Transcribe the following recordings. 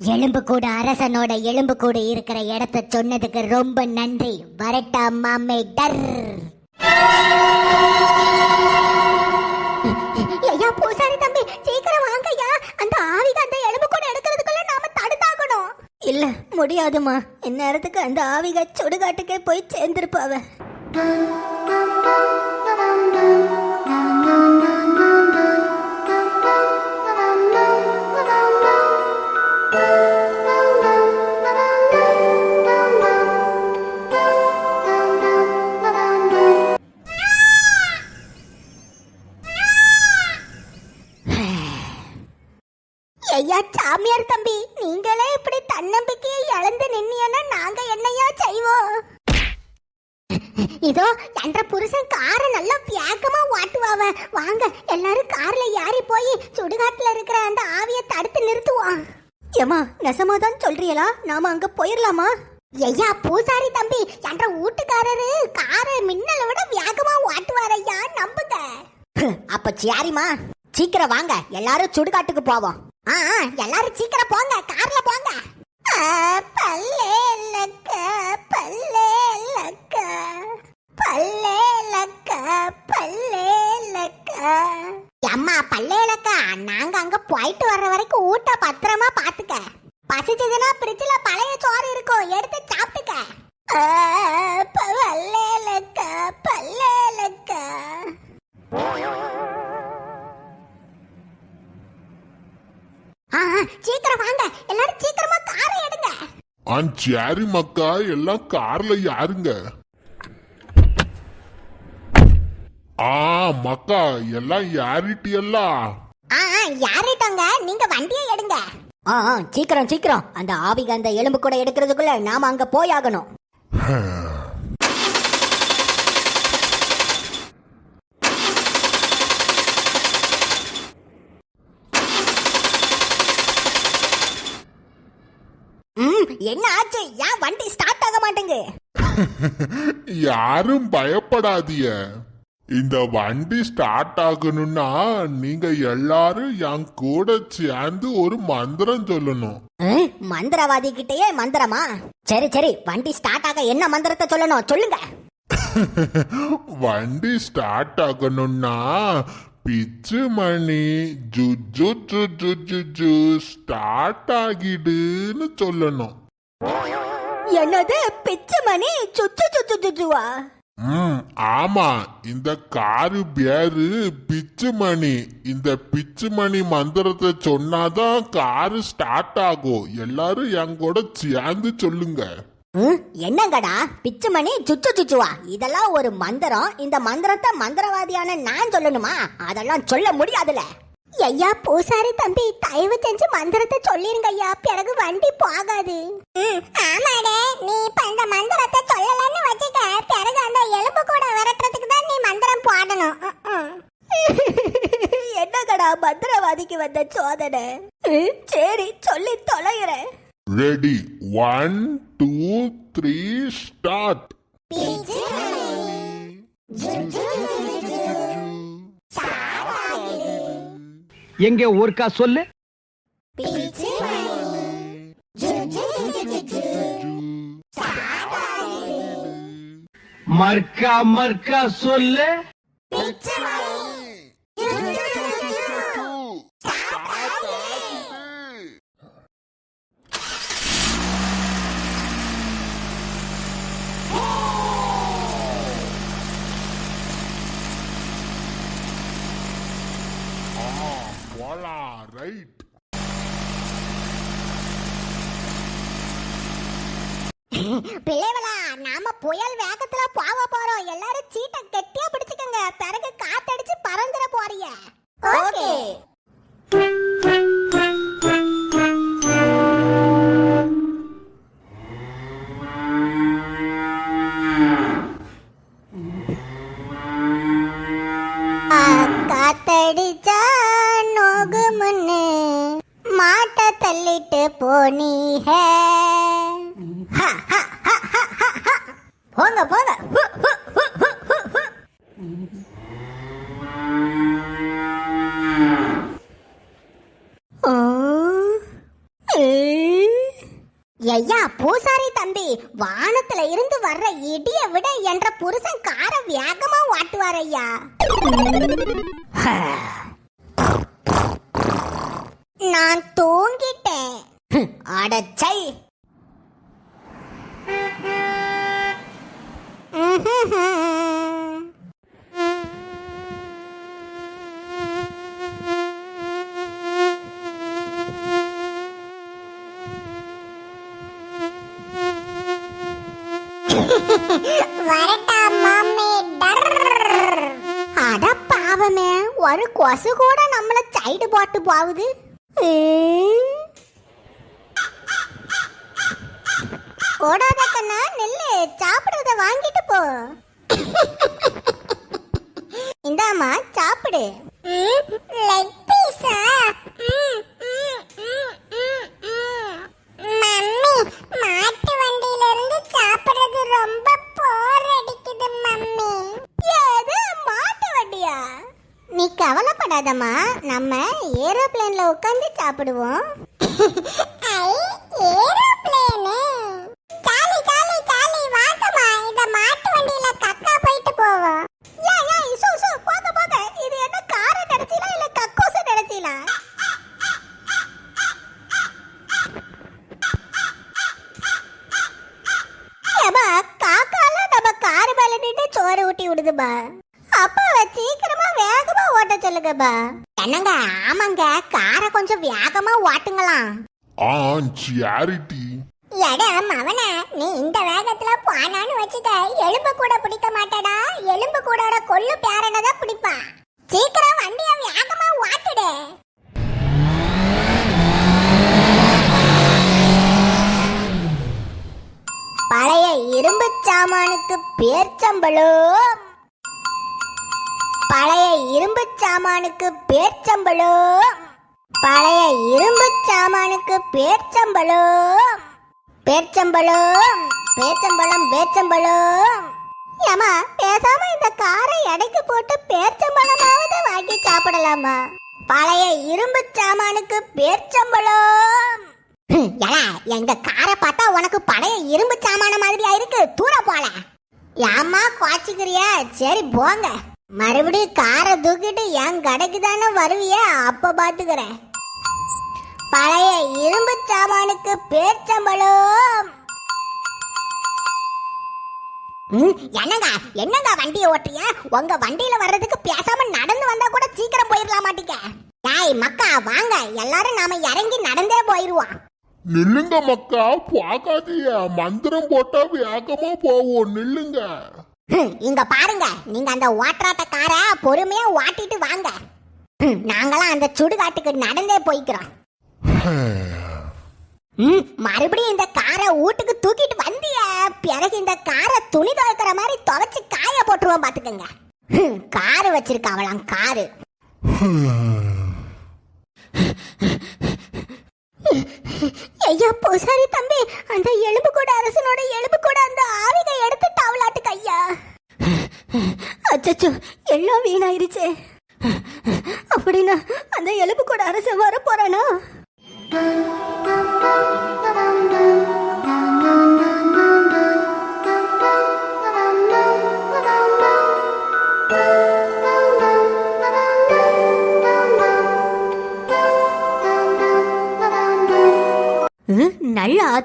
எலும்பு கூட அரசனோட எலும்பு கூட இருக்கிற இடத்த சொன்னதுக்கு ரொம்ப நன்றி. வரட்டா மாமே டர். ஐயா பூசாரி தம்பி சீக்கிரம் வாங்கய்யா அந்த ஆவிக அந்த எலும்பு கூட எடுக்கிறதுக்குள்ள நாம தடுத்தாகணும். இல்ல முடியாதுமா இந்நேரத்துக்கு அந்த ஆவிக சுடுகாட்டுக்கே போய் சேர்ந்திருப்பாவ. இதோ என்ற புருஷன் காரை நல்லா வேகமா ஓட்டுவாவ. வாங்க எல்லாரும் கார்ல ஏறி போய் சுடுகாட்டுல இருக்கிற அந்த ஆவியை தடுத்து நிறுத்துவான் ஏமா நெசமாதான் சொல்றீங்களா? நாம அங்க போயிடலாமா ஐயா பூசாரி தம்பி என்ற வீட்டுக்காரரு காரை மின்னலை விட வேகமா ஓட்டுவார் ஐயா நம்புங்க. அப்ப சியாரிமா சீக்கிரம் வாங்க எல்லாரும் சுடுகாட்டுக்கு போவோம். ஆ எல்லாரும் சீக்கிரம் போங்க கார்ல போங்க. பல்லே லக்க பல்லே லக்க அம்மா பல்லேலக்கா நாங்க அங்க போயிட்டு வர்ற வரைக்கும் ஊட்ட பத்திரமா பாத்துக்க. பசிச்சதுன்னா பிரிட்ஜ்ல பழைய சோறு இருக்கும் எடுத்து சாப்பிட்டுக்க. பல்லேலக்கா லக்க பல்லே ஆ, சீக்கிரம் வாங்க. எல்லாரும் சீக்கிரமா காரை எடுங்க. ஆ சரி மக்கா. எல்லாம் கார்ல யாருங்க ஆ மக்கா எல்லாம் யாரிட்டியல்லா ஆ ஆ, யாரிட்டோங்க? நீங்க வண்டியை எடுங்க. ஆ ஆ, சீக்கிரம் சீக்கிரம். அந்த ஆவிக அந்த எலும்பு கூட எடுக்கிறதுக்குள்ள நாம அங்க போயாகணும் ம், என்ன ஆச்சு? ஏன் வண்டி ஸ்டார்ட் ஆக மாட்டேங்குது? யாரும் பயப்படாதீய இந்த வண்டி ஸ்டார்ட் ஆகணும்னா நீங்க எல்லாரும் என் கூட சேர்ந்து ஒரு மந்திரம் சொல்லணும். மந்திரவாதி கிட்டயே மந்திரமா? சரி சரி வண்டி ஸ்டார்ட் ஆக என்ன மந்திரத்தை சொல்லணும்? சொல்லுங்க. வண்டி ஸ்டார்ட் ஆகணும்னா பிச்சு மணி ஜுஜு ஜுஜு ஜுஜு ஸ்டார்ட் ஆகிடுன்னு சொல்லணும். என்னது? பிச்சு மணி சுச்சு சுச்சு சுச்சுவா ம் ஆமா இந்த காரு பேரு பிச்சுமணி. இந்த பிச்சுமணி மந்திரத்தை சொன்னாதான் காரு ஸ்டார்ட் ஆகும். எல்லாரும் என் கூட சேர்ந்து சொல்லுங்க. என்னங்கடா? பிச்சுமணி சுச்சு சுச்சுவா? இதெல்லாம் ஒரு மந்திரம். இந்த மந்திரத்தை மந்திரவாதியான நான் சொல்லணுமா? அதெல்லாம் சொல்ல முடியாதுல. ஐயா பூசாரி தம்பி தயவு செஞ்சு மந்திரத்தை சொல்லிருங்க ஐயா. பிறகு வண்டி போகாது. ஆமாடே. நீ இப்ப இந்த மந்திரத்தை சொல்லலன்னு வச்சுக்க பிறகு அந்த எலும்பு கூட விரட்டுறதுக்கு தான் நீ மந்திரம் போடணும். என்னங்கடா மந்திரவாதிக்கு வந்த சோதனை? சரி சொல்லி தொலைகிறேன். Ready one two three start எங்கே ஊர்க்கா சொல்லு? மர்க்கா மர்க்கா சொல்லு. போலாம் ரைட் பிள்ளைகளா நாம புயல் வேகத்துல போக போறோம். எல்லாரும் சீட்டை போனி போங்க போங்க ஐயா பூசாரி தம்பி வானத்துல இருந்து வர்ற இடிய விட என்ற புருஷன் கார வேகமா வாட்டுவார் ஐயா. வரட்டா மாமே அட பாவமே ஒரு கொசு கூட நம்மள சைடு போட்டு போகுது. ம். ஓடாத கண்ணா நெல்லு சாப்பிடுறத வாங்கிட்டு போ. இந்தாமா சாப்பிடு. லெக் பீஸா கவலைப்படாதம்மா நம்ம ஏரோப்ளேன்ல உட்காந்து சாப்பிடுவோம். வேகமா ஓட்டுங்களாம் ஆ சேரிட்டி எட மவன நீ இந்த வேகத்துல போனான்னு வச்சுக்க எலும்பு கூட பிடிக்க மாட்டடா. எலும்பு கூடோட கொள்ளு பேரனதான் பிடிப்பா. சீக்கிரம் வண்டிய வேகமா ஓட்டுடு பழைய இரும்பு சாமானுக்கு பேர்ச்சம்பளம் பழைய இரும்பு சாமானுக்கு பேர்ச்சம்பளம் பழைய இரும்பு சாமானுக்கு பேர்ச்சம்பளம் பேர்ச்சம்பளம் பேச்சம்பழம் பேச்சம்பழம் ஏமா பேசாம இந்த காரை எடைக்கு போட்டு பேச்சம்பழமாவது வாங்கி சாப்பிடலாமா? பழைய இரும்பு சாமானுக்கு பேர்ச்சம்பழம். ஏடா எங்க காரை பார்த்தா உனக்கு பழைய இரும்பு சாமான மாதிரியா இருக்கு. தூர போல. ஏம்மா குவாச்சிக்கிறியா சரி போங்க. மறுபடியும் காரை தூக்கிட்டு என் கடைக்கு தானே வருவியா? அப்போ பார்த்துக்கிறேன் பழைய இரும்பு சாமானுக்கு பேச்சம்பழம் ம், என்னங்க? என்னங்க வண்டியை ஓட்டுறீங்க? உங்க வண்டியில வர்றதுக்கு பேசாம நடந்து வந்தா கூட சீக்கிரம் போயிடலாம் மாட்டீங்க. டேய் மக்கா வாங்க. எல்லாரும் நாம இறங்கி நடந்தே போயிருவோம். நில்லுங்க மக்கா. பார்க்காதீங்க. மந்திரம் போட்டா வேகமா போவோம். நில்லுங்க. இங்க பாருங்க. நீங்க அந்த ஓட்டுறாட்ட காரை பொறுமையா ஓட்டிட்டு வாங்க. நாங்களாம் அந்த சுடுகாட்டுக்கு நடந்தே போய்க்கிறோம். மறுபடியும் இந்த காரை வீட்டுக்கு தூக்கிட்டு வந்திய? பிறகு இந்த காரை துணி துவைக்கிற மாதிரி துவைச்சு காய போட்டுருவோம் பாத்துக்கங்க காரு வச்சிருக்காவலாம் காரு. ஐயா பூசாரி தம்பி அந்த எலும்பு கூட அரசனோட எலும்பு கூட அந்த ஆவிகை எடுத்துட்டு அவளாட்டுக்கு ஐயா. அச்சச்சோ எல்லாம் வீணாயிருச்சே. அப்படின்னா அந்த எலும்பு கூட அரசன் வர போறானா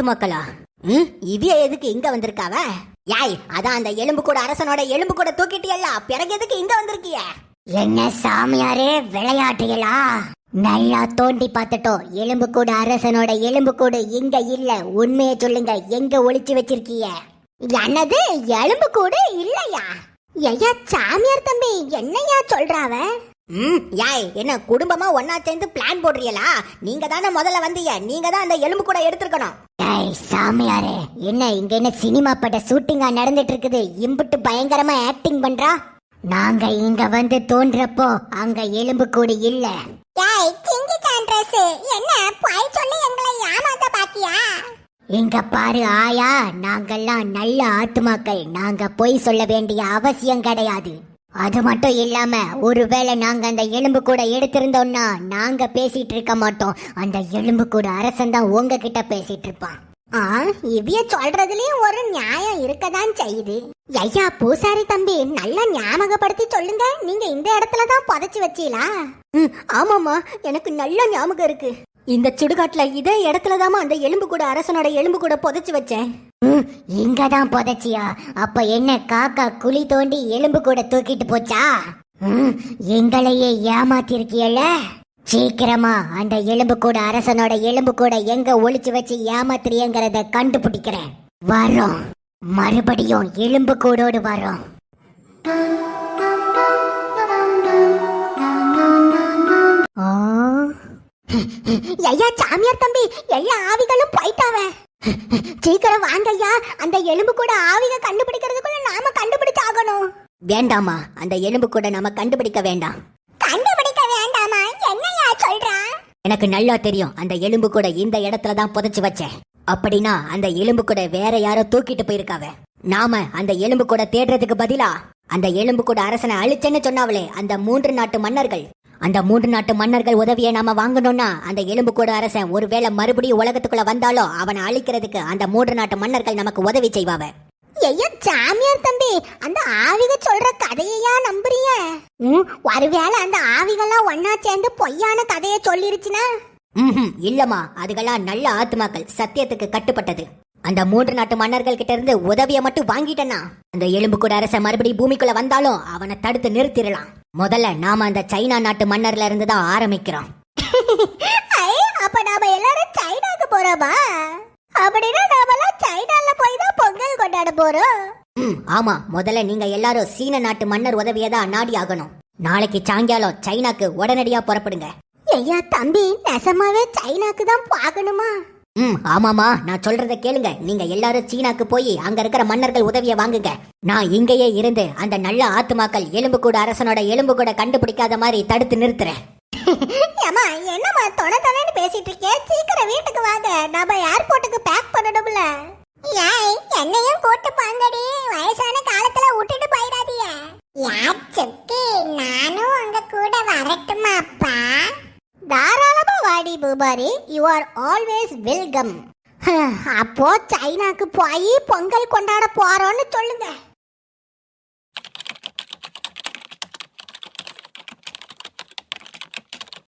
ஆத்துமாக்களா ம், இவிய எதுக்கு இங்க வந்திருக்காவ? யாய் அதான் அந்த எலும்பு கூட அரசனோட எலும்பு கூட தூக்கிட்டியல்ல பிறகு எதுக்கு இங்க வந்திருக்கிய? என்ன சாமியாரே விளையாட்டுகளா நல்லா தோண்டி பார்த்துட்டோம் எலும்பு கூட அரசனோட எலும்பு கூட இங்க இல்ல உண்மையை சொல்லுங்க எங்க ஒளிச்சு வச்சிருக்கிய? என்னது எலும்பு கூட இல்லையா? ஐயா சாமியார் தம்பி என்னையா சொல்றாவ? ம் யாய் என்ன குடும்பமா ஒன்னா சேர்ந்து பிளான் போடுறீங்களா? நீங்க தானே முதல்ல வந்தீங்க. நீங்க தான் அந்த எலும்பு கூட எடுத்துருக்கணும். ஏய் சாமியாரே என்ன இங்க என்ன சினிமா பட ஷூட்டிங்கா நடந்துட்டு இருக்குது? இம்புட்டு பயங்கரமா ஆக்டிங் பண்றா? நாங்க இங்க வந்து தோன்றப்போ அங்க எலும்பு கூடு இல்ல. ஏய் சிங்கி சாண்ட்ரஸ் என்ன பாய் சொல்லி எங்களை ஏமாத்த பாக்கியா இங்க பாரு ஆயா நாங்கெல்லாம் நல்ல ஆத்துமாக்கள். நாங்க பொய் சொல்ல வேண்டிய அவசியம் கிடையாது. அது மட்டும் இல்லாம ஒருவேளை நாங்க அந்த எலும்பு கூட எடுத்திருந்தோம்னா நாங்க பேசிட்டு இருக்க மாட்டோம். அந்த எலும்பு கூட அரசன் தான் உங்ககிட்ட பேசிட்டு இருப்பான். ஆ இவ்விய சொல்றதுலயும் ஒரு நியாயம் இருக்கதான் செய்யுது. ஐயா பூசாரி தம்பி நல்லா ஞாபகப்படுத்தி சொல்லுங்க. நீங்க இந்த இடத்துல தான் புதைச்சு வச்சீங்களா ஆமாமா எனக்கு நல்ல ஞாபகம் இருக்கு. இந்த சுடுகாட்டுல இதே இடத்துல தாமா அந்த எலும்பு கூட அரசனோட எலும்பு கூட புதைச்சு வச்சேன். இங்க தான் புதைச்சியா? அப்ப என்ன காக்கா குழி தோண்டி எலும்பு கூட தூக்கிட்டு போச்சா? ம், எங்களையே ஏமாத்திருக்கியல சீக்கிரமா அந்த எலும்பு கூட அரசனோட எலும்பு கூட எங்க ஒளிச்சு வச்சு ஏமாத்திரியங்கிறத கண்டுபிடிக்கிறேன். வரோம். மறுபடியும் எலும்பு கூடோடு வரோம். ஆ. ஐயா சாமியார் தம்பி எல்லா ஆவிகளும் போயிட்டாவ. சீக்கிரம் வாங்க ஐயா அந்த எலும்பு கூட ஆவிக கண்டுபிடிக்கிறதுக்குள்ள நாம கண்டுபிடிச்சாகணும். வேண்டாமா அந்த எலும்பு கூட நாம கண்டுபிடிக்க வேண்டாம். கண்டுபிடிக்க வேண்டாமா? என்னையா சொல்றா? எனக்கு நல்லா தெரியும் அந்த எலும்பு கூட இந்த இடத்துல தான் புதைச்சு வச்சேன். அப்படின்னா அந்த எலும்பு கூட வேற யாரோ தூக்கிட்டு போயிருக்காவ. நாம அந்த எலும்பு கூட தேடுறதுக்கு பதிலா அந்த எலும்பு கூட அரசனை அழிச்சேன்னு சொன்னாவளே அந்த மூன்று நாட்டு மன்னர்கள் அந்த மூன்று நாட்டு மன்னர்கள் உதவியை நாம வாங்கணும்னா அந்த எலும்பு கூட அரசன் ஒருவேளை மறுபடியும் உலகத்துக்குள்ள வந்தாலும் அவனை அழிக்கிறதுக்கு அந்த மூன்று நாட்டு மன்னர்கள் நமக்கு உதவி செய்வாவ. ஐயோ சாமியார் தம்பி அந்த ஆவிக சொல்ற கதையையா நம்புறிய ஒருவேளை அந்த ஆவிகள்லாம் ஒன்னா சேர்ந்து பொய்யான கதையை சொல்லிருச்சுனா ம்ஹும், இல்லம்மா. அதுகெல்லாம் நல்ல ஆத்மாக்கள் சத்தியத்துக்கு கட்டுப்பட்டது. அந்த மூன்று நாட்டு மன்னர்கள் கிட்ட இருந்து உதவியை மட்டும் வாங்கிட்டனா அந்த எலும்பு கூட அரச மறுபடியும் பூமிக்குள்ள வந்தாலும் அவனை தடுத்து நிறுத்திடலாம். முதல்ல நாம அந்த சைனா நாட்டு மன்னர்ல இருந்து தான் ஆரம்பிக்கிறோம். அப்ப நாம எல்லாரும் சைனாக்கு போறோமா? அப்படின்னா நாமெல்லாம் சைனால போய் தான் பொங்கல் கொண்டாட போறோம். ம் ஆமா. முதல்ல நீங்க எல்லாரும் சீன நாட்டு மன்னர் உதவியை தான் நாடி ஆகணும். நாளைக்கு சாயங்காலம் சைனாக்கு உடனடியா புறப்படுங்க. ஐயா தம்பி நெசமாவே சைனாக்கு தான் பார்க்கணுமா? ம் ஆமாமா. நான் சொல்றத கேளுங்க. நீங்க எல்லாரும் சீனாக்கு போய் அங்க இருக்கிற மன்னர்கள் உதவியை வாங்குங்க. நான் இங்கேயே இருந்து அந்த நல்ல ஆத்துமாக்கள் எலும்பு கூட அரசனோட எலும்பு கூட கண்டுபிடிக்காத மாதிரி தடுத்து நிறுத்துறேன். ஏமா என்னம்மா தொண பேசிட்டு இருக்கே சீக்கிரம் வீட்டுக்கு வாங்க. நம்ம ஏர்போர்ட்டுக்கு பேக் பண்ணணும்ல. ஏய் என்னையும் கூட்டு பாங்கடி. வாடி யூ ஆர் ஆல்வேஸ் வெல்கம் அப்போ சைனாக்கு போய் பொங்கல் கொண்டாட போறோம்னு சொல்லுங்க.